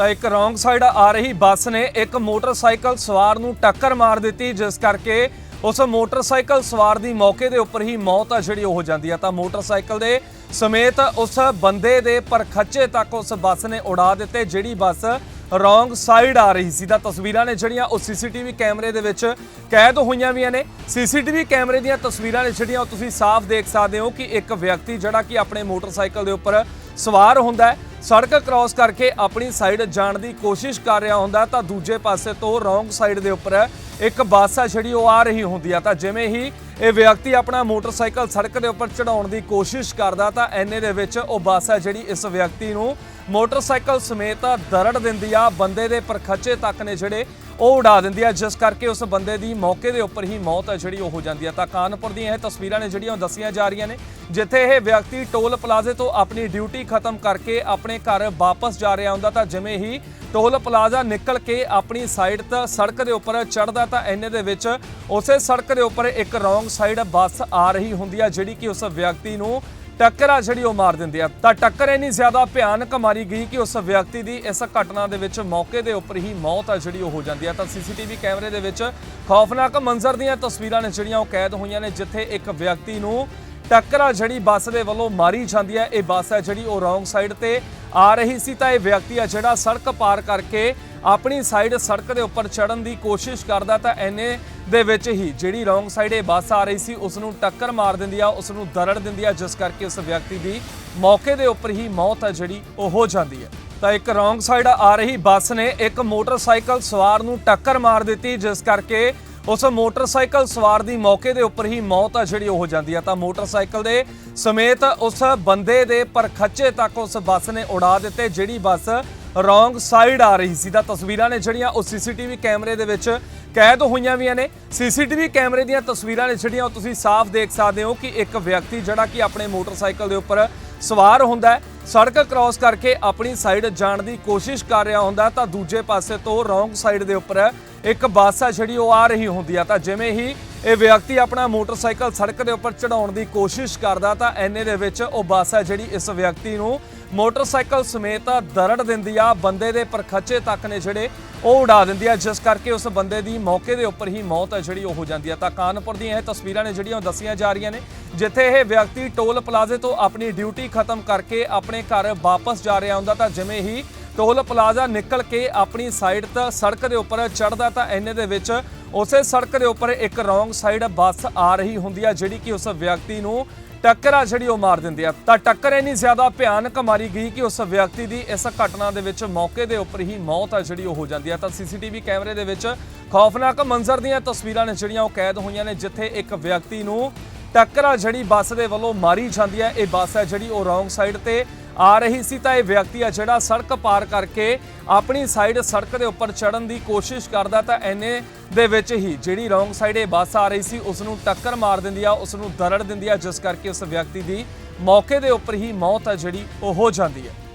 ਤਾਂ ਇੱਕ wrong side ਆ ਰਹੀ ਬੱਸ ਨੇ ਇੱਕ ਮੋਟਰਸਾਈਕਲ ਸਵਾਰ ਨੂੰ ਟੱਕਰ ਮਾਰ ਦਿੱਤੀ, ਜਿਸ ਕਰਕੇ ਉਸ ਮੋਟਰਸਾਈਕਲ ਸਵਾਰ ਦੀ ਮੌਕੇ ਦੇ ਉੱਪਰ ਹੀ ਮੌਤ ਆ ਜਿਹੜੀ ਉਹ ਹੋ ਜਾਂਦੀ ਆ। ਤਾਂ ਮੋਟਰਸਾਈਕਲ ਦੇ ਸਮੇਤ ਉਸ ਬੰਦੇ ਦੇ ਪਰਖੱਚੇ ਤੱਕ ਉਸ ਬੱਸ ਨੇ ਉਡਾ ਦਿੱਤੇ, ਜਿਹੜੀ ਬੱਸ ਰੋਂਗ ਸਾਈਡ ਆ ਰਹੀ ਸੀ। ਤਾਂ ਤਸਵੀਰਾਂ ਨੇ ਜਿਹੜੀਆਂ ਉਹ ਸੀਸੀਟੀਵੀ ਕੈਮਰੇ ਦੇ ਵਿੱਚ ਕੈਦ ਹੋਈਆਂ ਵੀਆਂ ਨੇ। ਸੀਸੀਟੀਵੀ ਕੈਮਰੇ ਦੀਆਂ ਤਸਵੀਰਾਂ ਨੇ ਜਿਹੜੀਆਂ ਉਹ ਤੁਸੀਂ ਸਾਫ਼ ਦੇਖ ਸਕਦੇ ਹੋ ਕਿ ਇੱਕ ਵਿਅਕਤੀ ਜਿਹੜਾ ਕਿ ਆਪਣੇ ਮੋਟਰਸਾਈਕਲ ਦੇ ਉੱਪਰ ਸਵਾਰ ਹੁੰਦਾ ਸੜਕ ਕ੍ਰਾਸ ਕਰਕੇ ਆਪਣੀ ਸਾਈਡ ਜਾਣ ਦੀ ਕੋਸ਼ਿਸ਼ ਕਰ ਰਿਹਾ ਹੁੰਦਾ ਤਾਂ ਦੂਜੇ ਪਾਸੇ ਤੋਂ ਰੋਂਗ ਸਾਈਡ ਦੇ ਉੱਪਰ ਇੱਕ ਬੱਸ ਆ ਜਿਹੜੀ ਉਹ ਆ ਰਹੀ ਹੁੰਦੀ ਆ। ਤਾਂ ਜਿਵੇਂ ਹੀ ਇਹ ਵਿਅਕਤੀ ਆਪਣਾ ਮੋਟਰਸਾਈਕਲ ਸੜਕ ਦੇ ਉੱਪਰ ਚੜਾਉਣ ਦੀ ਕੋਸ਼ਿਸ਼ ਕਰਦਾ ਤਾਂ ਐਨੇ ਦੇ ਵਿੱਚ ਉਹ ਬੱਸ ਆ ਜਿਹੜੀ ਇਸ ਵਿਅਕਤੀ ਨੂੰ ਮੋਟਰਸਾਈਕਲ ਸਮੇਤ ਦਰੜ ਦਿੰਦੀ ਆ। ਬੰਦੇ ਦੇ ਪਰਖੱਚੇ ਤੱਕ ਨੇ ਜਿਹੜੇ ਉਹ ਉਡਾ ਦਿੰਦੀ ਹੈ, ਜਿਸ ਕਰਕੇ ਉਸ ਬੰਦੇ ਦੀ ਮੌਕੇ ਦੇ ਉੱਪਰ ਹੀ ਮੌਤ ਹੈ ਜਿਹੜੀ ਉਹ ਹੋ ਜਾਂਦੀ ਹੈ। ਤਾਂ ਕਾਨਪੁਰ ਦੀਆਂ ਇਹ ਤਸਵੀਰਾਂ ਨੇ ਜਿਹੜੀਆਂ ਉਹ ਦੱਸੀਆਂ ਜਾ ਰਹੀਆਂ ਨੇ, ਜਿੱਥੇ ਇਹ ਵਿਅਕਤੀ ਟੋਲ ਪਲਾਜ਼ੇ ਤੋਂ ਆਪਣੀ ਡਿਊਟੀ ਖਤਮ ਕਰਕੇ ਆਪਣੇ ਘਰ ਵਾਪਸ ਜਾ ਰਿਹਾ ਹੁੰਦਾ, ਤਾਂ ਜਿਵੇਂ ਹੀ ਟੋਲ ਪਲਾਜ਼ਾ ਨਿਕਲ ਕੇ ਆਪਣੀ ਸਾਈਡ ਤਾਂ ਸੜਕ ਦੇ ਉੱਪਰ ਚੜਦਾ ਤਾਂ ਇੰਨੇ ਦੇ ਵਿੱਚ ਉਸੇ ਸੜਕ ਦੇ ਉੱਪਰ ਇੱਕ ਰੋਂਗ ਸਾਈਡ ਬੱਸ ਆ ਰਹੀ ਹੁੰਦੀ ਹੈ, ਜਿਹੜੀ ਕਿ ਉਸ ਵਿਅਕਤੀ ਨੂੰ ਟੱਕਰ ਆ ਜਿਹੜੀ ਉਹ ਮਾਰ ਦਿੰਦੇ ਆ। ਤਾਂ ਟੱਕਰ ਇੰਨੀ ਜ਼ਿਆਦਾ ਭਿਆਨਕ ਮਾਰੀ ਗਈ ਕਿ ਉਸ ਵਿਅਕਤੀ ਦੀ ਇਸ ਘਟਨਾ ਦੇ ਵਿੱਚ ਮੌਕੇ ਦੇ ਉੱਪਰ ਹੀ ਮੌਤ ਆ ਜਿਹੜੀ ਉਹ ਹੋ ਜਾਂਦੀ ਆ। ਤਾਂ ਸੀਸੀਟੀਵੀ ਕੈਮਰੇ ਦੇ ਵਿੱਚ ਖੌਫਨਾਕ ਮੰਜ਼ਰ ਦੀਆਂ ਤਸਵੀਰਾਂ ਨੇ ਜਿਹੜੀਆਂ ਉਹ ਕੈਦ ਹੋਈਆਂ ਨੇ, ਜਿੱਥੇ ਇੱਕ ਵਿਅਕਤੀ ਨੂੰ ਟੱਕਰ ਆ ਜਿਹੜੀ ਬੱਸ ਦੇ ਵੱਲੋਂ ਮਾਰੀ ਜਾਂਦੀ ਹੈ। ਇਹ ਬੱਸ ਹੈ ਜਿਹੜੀ ਉਹ ਰੋਂਗ ਸਾਈਡ ਤੇ ਆ ਰਹੀ ਸੀ ਤਾਂ ਇਹ ਵਿਅਕਤੀ ਆ ਜਿਹੜਾ ਸੜਕ ਪਾਰ ਕਰਕੇ ਆਪਣੀ ਸਾਈਡ ਸੜਕ ਦੇ ਉੱਪਰ ਚੜਨ ਦੀ ਕੋਸ਼ਿਸ਼ ਕਰਦਾ ਤਾਂ ਐਨੇ ਦੇ ਵਿੱਚ ਹੀ ਜਿਹੜੀ ਰੋਂਗ ਸਾਈਡ ਇਹ ਬੱਸ ਆ ਰਹੀ ਸੀ ਉਸ ਨੂੰ ਟੱਕਰ ਮਾਰ ਦਿੰਦੀ ਆ ਉਸ ਨੂੰ ਦਰੜ ਦਿੰਦੀ ਆ, ਜਿਸ ਕਰਕੇ ਉਸ ਵਿਅਕਤੀ ਦੀ ਮੌਕੇ ਦੇ ਉੱਪਰ ਹੀ ਮੌਤ ਹੈ ਜਿਹੜੀ ਉਹ ਹੋ ਜਾਂਦੀ ਹੈ। ਤਾਂ ਇੱਕ ਰੋਂਗ ਸਾਈਡ ਆ ਰਹੀ ਬੱਸ ਨੇ ਇੱਕ ਮੋਟਰਸਾਈਕਲ ਸਵਾਰ ਨੂੰ ਟੱਕਰ ਮਾਰ ਦਿੱਤੀ, ਜਿਸ ਕਰਕੇ ਉਸ ਮੋਟਰਸਾਈਕਲ ਸਵਾਰ ਦੀ ਮੌਕੇ ਦੇ ਉੱਪਰ ਹੀ ਮੌਤ ਆ ਜਿਹੜੀ ਉਹ ਹੋ ਜਾਂਦੀ ਆ। ਤਾਂ ਮੋਟਰਸਾਈਕਲ ਦੇ ਸਮੇਤ ਉਸ ਬੰਦੇ ਦੇ ਪਰਖੱਚੇ ਤੱਕ ਉਸ ਬੱਸ ਨੇ ਉਡਾ ਦਿੱਤੇ, ਜਿਹੜੀ ਬੱਸ ਰੋਂਗ ਸਾਈਡ ਆ ਰਹੀ ਸੀ। ਤਾਂ ਤਸਵੀਰਾਂ ਨੇ ਜਿਹੜੀਆਂ ਉਹ ਸੀਸੀਟੀਵੀ ਕੈਮਰੇ ਦੇ ਵਿੱਚ ਕੈਦ ਹੋਈਆਂ ਵੀਆਂ ਨੇ। ਸੀਸੀਟੀਵੀ ਕੈਮਰੇ ਦੀਆਂ ਤਸਵੀਰਾਂ ਨੇ ਜਿਹੜੀਆਂ ਉਹ ਤੁਸੀਂ ਸਾਫ਼ ਦੇਖ ਸਕਦੇ ਹੋ ਕਿ ਇੱਕ ਵਿਅਕਤੀ ਜਿਹੜਾ ਕਿ ਆਪਣੇ ਮੋਟਰਸਾਈਕਲ ਦੇ ਉੱਪਰ ਸਵਾਰ ਹੁੰਦਾ ਹੈ। ਸੜਕ ਕ੍ਰਾਸ ਕਰਕੇ ਆਪਣੀ ਸਾਈਡ ਜਾਣ ਦੀ ਕੋਸ਼ਿਸ਼ ਕਰ ਰਿਹਾ ਹੁੰਦਾ ਤਾਂ ਦੂਜੇ ਪਾਸੇ ਤੋਂ ਰੋਂਗ ਸਾਈਡ ਦੇ ਉੱਪਰ ਇੱਕ ਬੱਸ ਆ ਜਿਹੜੀ ਉਹ ਆ ਰਹੀ ਹੁੰਦੀ ਆ ਤਾਂ ਜਿਵੇਂ ਹੀ ਇਹ ਵਿਅਕਤੀ ਆਪਣਾ ਮੋਟਰਸਾਈਕਲ ਸੜਕ ਦੇ ਉੱਪਰ ਚੜਾਉਣ ਦੀ ਕੋਸ਼ਿਸ਼ ਕਰਦਾ ਤਾਂ ਐਨੇ ਦੇ ਵਿੱਚ ਉਹ ਬੱਸ ਆ ਜਿਹੜੀ ਇਸ ਵਿਅਕਤੀ ਨੂੰ ਮੋਟਰਸਾਈਕਲ ਸਮੇਤ ਦਰੜ ਦਿੰਦੀ ਆ। ਬੰਦੇ ਦੇ ਪਰਖੱਚੇ ਤੱਕ ਨੇ ਜਿਹੜੇ ਉਹ ਉਡਾ ਦਿੰਦੀ ਆ। ਜਿਸ ਕਰਕੇ ਉਸ ਬੰਦੇ ਦੀ ਮੌਕੇ ਦੇ ਉੱਪਰ ਹੀ ਮੌਤ ਹੈ ਜਿਹੜੀ ਉਹ ਹੋ ਜਾਂਦੀ ਆ। ਤਾਂ ਕਾਨਪੁਰ ਦੀਆਂ ਇਹ ਤਸਵੀਰਾਂ ਨੇ ਜਿਹੜੀਆਂ ਉਹ ਦੱਸੀਆਂ ਜਾ ਰਹੀਆਂ ਨੇ, ਜਿੱਥੇ ਇਹ ਵਿਅਕਤੀ ਟੋਲ ਪਲਾਜ਼ੇ ਤੋਂ ਆਪਣੀ ਡਿਊਟੀ ਖਤਮ ਕਰਕੇ ਆਪਣੇ ਘਰ ਵਾਪਸ ਜਾ ਰਿਹਾ ਹੁੰਦਾ ਤਾਂ ਜਿਵੇਂ ਹੀ ਟੋਲ ਪਲਾਜ਼ਾ ਨਿਕਲ ਕੇ ਆਪਣੀ ਸਾਈਡ ਤੇ ਸੜਕ ਦੇ ਉੱਪਰ ਚੜਦਾ ਤਾਂ ਇੰਨੇ ਦੇ ਵਿੱਚ ਉਸੇ ਸੜਕ ਦੇ ਉੱਪਰ ਇੱਕ ਰੋਂਗ ਸਾਈਡ ਬੱਸ ਆ ਰਹੀ ਹੁੰਦੀ ਆ, ਜਿਹੜੀ ਕਿ ਉਸ ਵਿਅਕਤੀ ਨੂੰ ਟੱਕਰ ਆ ਜਿਹੜੀ ਉਹ ਮਾਰ ਦਿੰਦੀ ਆ। ਤਾਂ ਟੱਕਰ ਇੰਨੀ ਜ਼ਿਆਦਾ ਭਿਆਨਕ ਮਾਰੀ ਗਈ ਕਿ ਉਸ ਵਿਅਕਤੀ ਦੀ ਇਸ ਘਟਨਾ ਦੇ ਵਿੱਚ ਮੌਕੇ ਦੇ ਉੱਪਰ ਹੀ ਮੌਤ ਆ ਜਿਹੜੀ ਉਹ ਹੋ ਜਾਂਦੀ ਆ। ਤਾਂ ਸੀਸੀਟੀਵੀ ਕੈਮਰੇ ਦੇ ਵਿੱਚ ਖੌਫਨਾਕ ਮੰਜ਼ਰ ਦੀਆਂ ਤਸਵੀਰਾਂ ਨੇ ਜਿਹੜੀਆਂ ਉਹ ਕੈਦ ਹੋਈਆਂ ਨੇ, ਜਿੱਥੇ ਇੱਕ ਵਿਅਕਤੀ ਨੂੰ ਟੱਕਰ ਆ ਜਿਹੜੀ ਬੱਸ ਦੇ ਵੱਲੋਂ ਮਾਰੀ ਜਾਂਦੀ ਹੈ, ਇਹ ਬੱਸ ਹੈ ਜਿਹੜੀ ਉਹ ਰੋਂਗ ਸਾਈਡ ਤੇ ਆ ਰਹੀ ਸੀ। ਤਾਂ ਇਹ ਵਿਅਕਤੀ ਆ ਜਿਹੜਾ ਸੜਕ ਪਾਰ ਕਰਕੇ ਆਪਣੀ ਸਾਈਡ ਸੜਕ ਦੇ ਉੱਪਰ ਚੜਨ ਦੀ ਕੋਸ਼ਿਸ਼ ਕਰਦਾ ਤਾਂ ਐਨੇ ਦੇ ਵਿੱਚ ਹੀ ਜਿਹੜੀ ਰੋਂਗ ਸਾਈਡ ਇਹ ਬੱਸ ਆ ਰਹੀ ਸੀ ਉਸ ਨੂੰ ਟੱਕਰ ਮਾਰ ਦਿੰਦੀ ਆ ਉਸ ਨੂੰ ਦਰੜ ਦਿੰਦੀ ਆ, ਜਿਸ ਕਰਕੇ ਉਸ ਵਿਅਕਤੀ ਦੀ ਮੌਕੇ ਦੇ ਉੱਪਰ ਹੀ ਮੌਤ ਆ ਜਿਹੜੀ ਉਹ ਹੋ ਜਾਂਦੀ ਹੈ।